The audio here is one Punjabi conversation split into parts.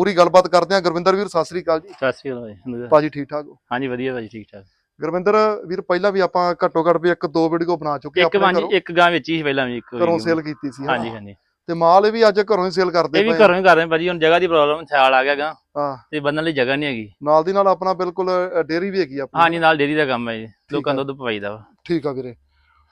ਪੂਰੀ ਗੱਲਬਾਤ ਕਰਦੇ ਹਾਂ। ਗੁਰਵਿੰਦਰ ਵੀਰ ਸਤਿ ਸ੍ਰੀ ਅਕਾਲ ਜੀ। ਸਤਿ ਸ਼੍ਰੀ ਅਕਾਲ ਭਾਜੀ ਠੀਕ ਠਾਕ ਹੋ? ਹਾਂਜੀ ਵਧੀਆ ਭਾਜੀ ਠੀਕ ਠਾਕ। ਗੁਰਵਿੰਦਰ ਵੀਰ ਪਹਿਲਾਂ ਵੀ ਆਪਾਂ ਘੱਟੋ ਘੱਟ ਵੀ ਇੱਕ ਦੋ ਵੀਡੀਓ ਬਣਾ ਚੁੱਕੇ ਆਪਣੇ ਘਰੋਂ। ਇੱਕ ਗਾਂ ਵਿੱਚ ਹੀ ਸੀ ਪਹਿਲਾਂ ਵੀ ਇੱਕ ਘਰੋਂ ਸੇਲ ਕੀਤੀ ਸੀ? ਹਾਂਜੀ ਹਾਂਜੀ। ਤੇ ਮਾਲ ਵੀ ਅੱਜ ਘਰੋਂ ਹੀ ਸੇਲ ਕਰਦੇ ਇਹ ਵੀ ਪਏ। ਘਰੋਂ ਹੀ ਕਰ ਰਹੇ ਭਾਜੀ। ਹੁਣ ਜਗ੍ਹਾ ਦੀ ਪ੍ਰੋਬਲਮ ਸਿਆਲ ਆ ਗਿਆ ਗਾ। ਹਾਂ। ਤੇ ਬੰਨਣ ਲਈ ਜਗ੍ਹਾ ਨਹੀਂ ਹੈਗੀ। ਨਾਲ ਦੀ ਨਾਲ ਆਪਣਾ ਬਿਲਕੁਲ ਡੇਰੀ ਵੀ ਹੈਗੀ ਆਪਣੀ। ਹਾਂਜੀ ਨਾਲ ਡੇਰੀ ਦਾ ਕੰਮ ਹੈ ਜੀ। ਲੋਕਾਂ। ਨੂੰ ਦੁੱਧ ਪਵਾਈਦਾ ਵਾ। ਠੀਕ ਆ ਵੀਰੇ।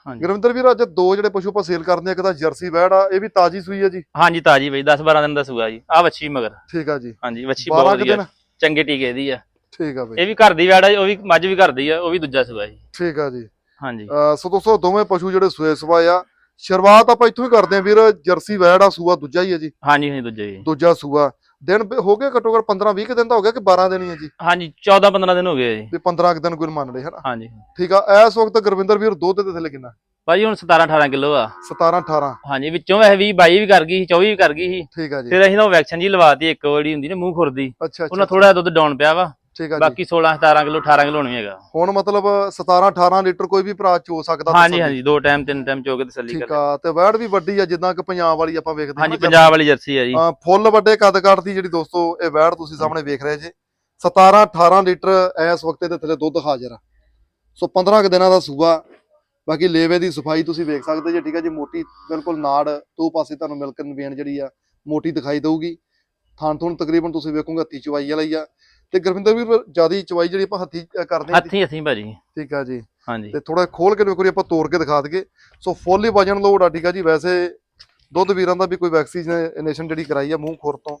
ਹਾਂਜੀ। ਗੁਰਵਿੰਦਰ ਵੀਰ ਅੱਜ ਦੋ ਜਿਹੜੇ ਪਸ਼ੂ ਆਪਾਂ ਸੇਲ ਕਰਦੇ ਆ ਇੱਕ ਤਾਂ ਜਰਸੀ ਵੈੜ ਆ ਇਹ ਵੀ ਤਾਜੀ ਸੂਈ ਆ ਜੀ? ਹਾਂਜੀ ਤਾਜੀ ਭਾਈ 10 12 ਦਿਨ ਦਾ ਸੂਆ ਜੀ ਆ ਵੱਛੀ ਮਗਰ। ਠੀਕ ਆ ਜੀ। ਹਾਂਜੀ ਵੱਛੀ 12 ਬਹੁਤ ਵਧੀਆ ਚੰਗੇ ਟੀਕੇ ਦੀ ਆ। ਠੀਕ ਆ ਬਈ। ਇਹ ਵੀ ਘਰ ਦੀ ਵੈੜ ਆ ਉਹ ਵੀ ਮੱਝ ਵੀ ਘਰ ਦੀ ਆ ਉਹ ਵੀ ਦੂਜਾ ਸੂਆ ਜੀ। ਠੀਕ ਆ ਜੀ। ਹਾਂਜੀ। ਸੋ ਦੋਸਤੋ ਦੋਵੇਂ ਪਸ਼ੂ ਜਿਹੜੇ ਸੂਏ ਸਵਾਏ ਆ ਸ਼ੁਰੂਆਤ ਆਪਾਂ ਇੱਥੋਂ ਹੀ ਕਰਦੇ ਆ ਵੀਰ ਜਰਸੀ ਵੈੜ ਆ ਸੂਆ ਦੂਜਾ ਹੀ ਆ ਜੀ। ਹਾਂਜੀ ਹਾਂਜੀ ਦੂਜਾ ਜੀ ਦੂਜਾ ਸੂਆ। ਦਿਨ ਹੋ ਗਏ ਘੱਟੋ ਘੱਟ 15 20 ਦਿਨ ਤਾਂ ਹੋ ਗਿਆ ਕਿ 12 ਦਿਨ ਹੀ ਆ ਜੀ। ਹਾਂਜੀ 14 15 ਦਿਨ ਹੋ ਗਏ ਜੀ। ਵੀ 15 ਕੁ ਦਿਨ ਕੋਈ ਮੰਨ ਲਏ ਹਨਾ? ਹਾਂਜੀ। ਠੀਕ ਆ ਇਸ ਵਕਤ ਗੁਰਵਿੰਦਰ ਵੀਰ ਦੁੱਧ ਦੇ ਥੱਲੇ ਕਿੰਨਾ? ਭਾਜੀ ਹੁਣ 17 18 ਕਿਲੋ ਆ। 17 18 ਹਾਂਜੀ ਵਿੱਚੋਂ ਵੈਸੇ 20 22 ਵੀ ਕਰ ਗਈ ਸੀ 24 ਵੀ ਕਰ ਗਈ ਸੀ। ਠੀਕ ਆ ਜੀ। ਫਿਰ ਅਸੀਂ ਨਾ ਵੈਕਸੀਨ ਜੀ ਲਵਾਤੀ ਇੱਕ ਜਿਹੜੀ ਹੁੰਦੀ ਨਾ ਮੂੰਹ ਖੁਰਦੀ। ਅੱਛਾ ਉਹਨਾਂ ਥੋੜਾ ਦੁੱਧ ਡਾਊਨ ਪਿਆ ਵਾ। ਠੀਕ ਆ ਜੀ। ਬਾਕੀ 16 17 ਕਿਲੋ 18 ਕਿਲੋ ਨਹੀਂ ਹੈਗਾ। ਹੁਣ ਮਤਲਬ 17 18 ਲੀਟਰ ਕੋਈ ਵੀ ਭਰਾ ਚੋ ਸਕਦਾ ਹਾਂਜੀ। ਹਾਂਜੀ ਦੋ ਟਾਈਮ ਤਿੰਨ ਟਾਈਮ ਚੋ ਕੇ ਤਸੱਲੀ ਠੀਕ ਕਰ ਆ ਤੇ ਵੈੜ ਵੀ ਵੱਡੀ ਆ ਜਿੱਦਾਂ ਕਿ ਪੰਜਾਬ ਵਾਲੀ ਆਪਾਂ ਵੇਖਦੇ ਹਾਂਜੀ ਨਾ ਪੰਜਾਬ ਵਾਲੀ ਜਰਸੀ ਆ ਜੀ। ਫੁੱਲ ਵੱਡੇ ਕੱਦ ਕੱਟ ਦੀ ਜਿਹੜੀ ਦੋਸਤੋ ਇਹ ਵੈੜ ਤੁਸੀਂ ਸਾਹਮਣੇ ਵੇਖ ਰਹੇ ਜੇ। 17 18 ਲੀਟਰ ਇਸ ਵਕਤ ਦੇ ਥੱਲੇ ਦੁੱਧ ਹਾਜ਼ਰ ਆ। ਸੋ 15 ਕੁ ਦਿਨਾਂ ਦਾ ਸੂਆ। ਬਾਕੀ ਲੇਵੇ ਦੀ ਸਫ਼ਾਈ ਤੁਸੀਂ ਵੇਖ ਸਕਦੇ ਜੇ ਠੀਕ ਆ ਜੀ ਮੋਟੀ ਬਿਲਕੁਲ ਨਾੜ ਦੋ ਪਾਸੇ ਤੁਹਾਨੂੰ ਮਿਲਕ ਨਵੇਣ ਜਿਹੜੀ ਆ ਮੋਟੀ ਦਿਖਾਈ ਦਊਗੀ। ਥਾਣ ਥੂਣ ਤਕਰੀਬਨ ਤੁਸੀਂ ਵੇਖੋਗੇ ਚਵਾਈ ਵਾਲੀ ਆ। ਤੇ ਗੁਰਵਿੰਦਰ ਵੀਰ ਜਿਆਦੀ ਚਵਾਈ ਜਿਹੜੀ ਆਪਾਂ ਹੱਥੀ ਕਰਦੇ ਜੀ। ਹੱਥੀ ਹੱਥੀ ਭਾਜੀ। ਠੀਕ ਆ ਜੀ। ਹਾਂਜੀ। ਤੇ ਥੋੜਾ ਖੋਲ ਕੇ ਵੇਖੋ ਆਪਾਂ ਤੋੜ ਕੇ ਦਿਖਾ ਦਈਏ। ਸੋ ਫੁੱਲ ਹੀ ਵਜਨ ਲੋਡ ਆ ਠੀਕ ਆ ਜੀ। ਵੈਸੇ ਦੁੱਧ ਵੀਰਾਂ ਦਾ ਵੀ ਕੋਈ ਵੈਕਸੀਨੇਸ਼ਨ ਜਿਹੜੀ ਕਰਾਈ ਆ ਮੂੰਹ ਖੁਰ ਤੋਂ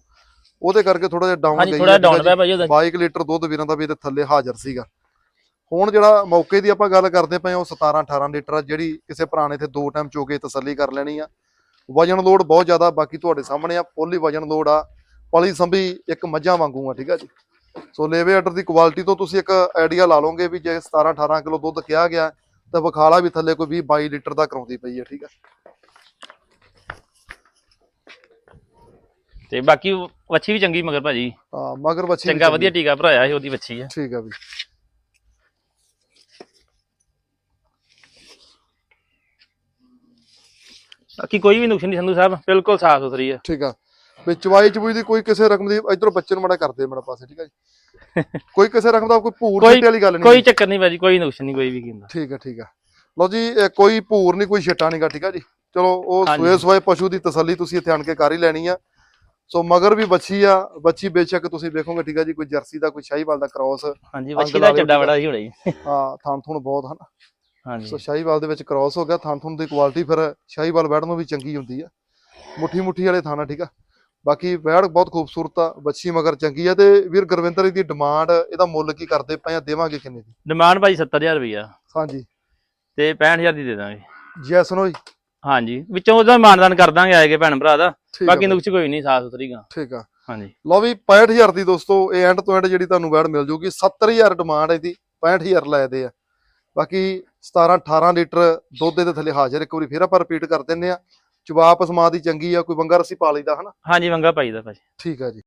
ਉਹਦੇ ਕਰਕੇ ਥੋੜਾ ਜਿਹਾ ਡਾਊਨ ਹਾਂਜੀ ਥੋੜਾ ਡਾਊਨ ਪਿਆ ਭਾਜੀ ਉਹਦਾ। 22 ਲੀਟਰ ਦੁੱਧ ਵੀਰਾਂ ਦਾ ਵੀ ਇਹਦੇ ਥੱਲੇ ਹਾਜ਼ਰ ਸੀਗਾ। ਹੁਣ ਜਿਹੜਾ ਮੌਕੇ ਦੀ ਆਪਾਂ ਗੱਲ ਕਰਦੇ ਪਏ ਉਹ 17 18 ਲੀਟਰ ਆ ਜਿਹੜੀ ਕਿਸੇ ਪੁਰਾਣੇ ਤੇ ਦੋ ਟਾਈਮ ਚੋ ਕੇ ਤਸੱਲੀ ਕਰ ਲੈਣੀ ਆ। ਵਜਨ ਲੋਡ ਬਹੁਤ ਜ਼ਿਆਦਾ ਬਾਕੀ ਤੁਹਾਡੇ ਸਾਹਮਣੇ ਆ ਫੁੱਲ ਹੀ ਵਜਨ ਲੋਡ ਆ। ਪਲੀ ਸੰਭੀ ਇੱਕ ਮੱਝਾਂ ਵਾਂਗੂ ਆ ਠੀਕ ਆ ਜੀ। ਸੋ ਲੇਵੇ ਆਰਡਰ ਦੀ ਕੁਆਲਿਟੀ ਤੋਂ ਤੁਸੀਂ ਇੱਕ ਆਈਡੀਆ ਲਾ ਲਓਗੇ ਵੀ ਜੇ 17 18 ਕਿਲੋ ਦੁੱਧ ਕਿਹਾ ਗਿਆ ਤਾਂ ਵਿਖਾਲਾ ਵੀ ਥੱਲੇ ਕੋਈ 20 22 ਲੀਟਰ ਦਾ ਕਰਾਉਂਦੀ ਪਈ ਹੈ ਠੀਕ ਆ ਤੇ ਬਾਕੀ ਵੱਛੀ ਵੀ ਚੰਗੀ ਮਗਰ ਭਾਜੀ। ਹਾਂ ਮਗਰ ਬੱਚੀ ਚੰਗਾ ਵਧੀਆ ਟੀਕਾ ਭਰਾਇਆ ਸੀ ਉਹਦੀ ਵੱਛੀ ਆ। ਠੀਕ ਆ ਵੀ। ਬਾਕੀ ਕੋਈ ਵੀ ਨੁਕਸ ਨਹੀਂ ਸੰਧੂ ਸਾਹਿਬ ਬਿਲਕੁਲ ਸਾਫ਼ ਸੁਥਰੀ ਆ। ਠੀਕ ਆ। ਵੀ ਚਵਾਈ ਚਬੂਈ ਦੀ ਕੋਈ ਕਿਸੇ ਰਕਮ ਦੀ ਇਧਰ ਬੱਚੇ ਨੂੰ ਮੜਾ ਕਰਦੇ ਮੇਰਾ ਪਾਸੇ ਠੀਕ ਆ ਜੀ? ਕੋਈ ਕਿਸੇ ਰਕਮ ਦਾ ਕੋਈ ਭੂਰ ਛਿੱਟੇ ਵਾਲੀ ਗੱਲ ਨਹੀਂ ਕੋਈ ਚੱਕਰ ਨਹੀਂ ਭਾਜੀ ਕੋਈ ਨੁਕਸ ਨਹੀਂ ਕੋਈ ਵੀ ਕੀਤਾ ਠੀਕ ਆ ਠੀਕ ਆ। ਲਓ ਜੀ ਕੋਈ ਭੂਰ ਨਹੀਂ ਕੋਈ ਛਿੱਟਾ ਨਹੀਂਗਾ ਠੀਕ ਆ ਜੀ? ਚਲੋ ਉਹ। ਸੋਏ ਸੋਏ ਪਸ਼ੂ ਦੀ ਤਸੱਲੀ ਤੁਸੀਂ ਇੱਥੇ ਆਣ ਕੇ ਕਰ ਹੀ ਲੈਣੀ ਆ। ਸੋ ਮਗਰ ਵੀ ਬੱਚੀ ਆ ਬੱਚੀ ਬੇਸ਼ੱਕ ਤੁਸੀਂ ਵੇਖੋਗੇ ਠੀਕ ਆ ਜੀ ਕੋਈ ਜਰਸੀ ਦਾ ਕੋਈ ਸ਼ਾਹੀਵਾਲ ਦਾ ਕ੍ਰਾਸ। ਹਾਂਜੀ ਲਾ ਦਾ ਚੱਡਾ। ਬੜਾ ਹੀ ਹੋਣਾ। ਜੀ ਹਾਂ ਥਣ ਥੁਣ ਬਹੁਤ ਹਨ। ਹਾਂਜੀ। ਸੋ ਸ਼ਾਹੀਵਾਲ ਦੇ ਵਿੱਚ ਕ੍ਰਾਸ ਹੋ ਗਿਆ ਥਣ ਥੁਣ ਦੀ ਕੁਆਲਿਟੀ ਫਿਰ ਸ਼ਾਹੀਵਾਲ ਵੈੜ ਨੂੰ ਵੀ ਚੰਗੀ ਹੁੰਦੀ ਆ। ਮੁੱਠੀ ਮੁੱਠੀ ਵਾਲੇ ਥਾਣਾ ਠੀਕ ਆ। ਬਾਕੀ ਵੈੜ ਬਹੁਤ ਖੂਬਸੂਰਤ ਆ ਬੱਚੀ ਮਗਰ ਚੰਗੀ ਆ ਤੇ ਵੀਰ ਗੁਰਵਿੰਦਰ ਦੀ ਡਿਮਾਂਡ ਇਹਦਾ ਮੁੱਲ ਕੀ ਕਰਦੇ ਪਏ ਆ ਦੇਵਾਂਗੇ ਕਿੰਨੇ ਦੀ? ਡਿਮਾਂਡ ਭਾਜੀ 70000 ਰੁਪਈਆ। ਹਾਂਜੀ। ਤੇ 65000 ਦੀ ਦੇ ਦਾਂਗੇ। ਜੈਸ ਨੋ ਜੀ। ਹਾਂਜੀ। ਵਿੱਚੋਂ ਉਹਦਾ ਮਾਨਦਾਨ ਕਰ ਦਾਂਗੇ ਆਏਗੇ ਭੈਣ ਭਰਾ ਦਾ। ਬਾਕੀ ਨੁਕਸ ਕੋਈ ਨਹੀਂ ਸਾਫ਼ ਸੁਥਰੀ ਗਾ। ਠੀਕ ਆ। ਹਾਂਜੀ। ਲਓ ਵੀ 65000 ਦੀ ਦੋਸਤੋ ਇਹ ਐਂਡ ਤੋਂ ਐਂਡ ਜਿਹੜੀ ਤੁਹਾਨੂੰ ਵੈੜ ਮਿਲ ਜੂਗੀ 70000 ਡਿਮਾਂਡ ਇਹਦੀ 65000 ਲਾਇਦੇ ਆ। ਬਾਕੀ 17 18 ਲੀਟਰ ਦੁੱਧ ਦੇ ਥੱਲੇ ਹਾਜ਼ਰ ਇੱਕ ਵਾਰੀ ਫੇਰ ਆਪਾਂ ਰਿਪੀਟ ਕਰ ਦਿੰਨੇ ਆ। ਜਵਾਬ ਸਮਾਂ ਦੀ ਚੰਗੀ ਆ ਕੋਈ ਵੰਗਾ ਰੱਸੀ ਪਾ ਲਈਦਾ ਹਨਾ? ਹਾਂਜੀ ਮੰਗਾ ਭਾਈ ਦਾ ਭਾਜੀ। ਠੀਕ ਆ ਜੀ।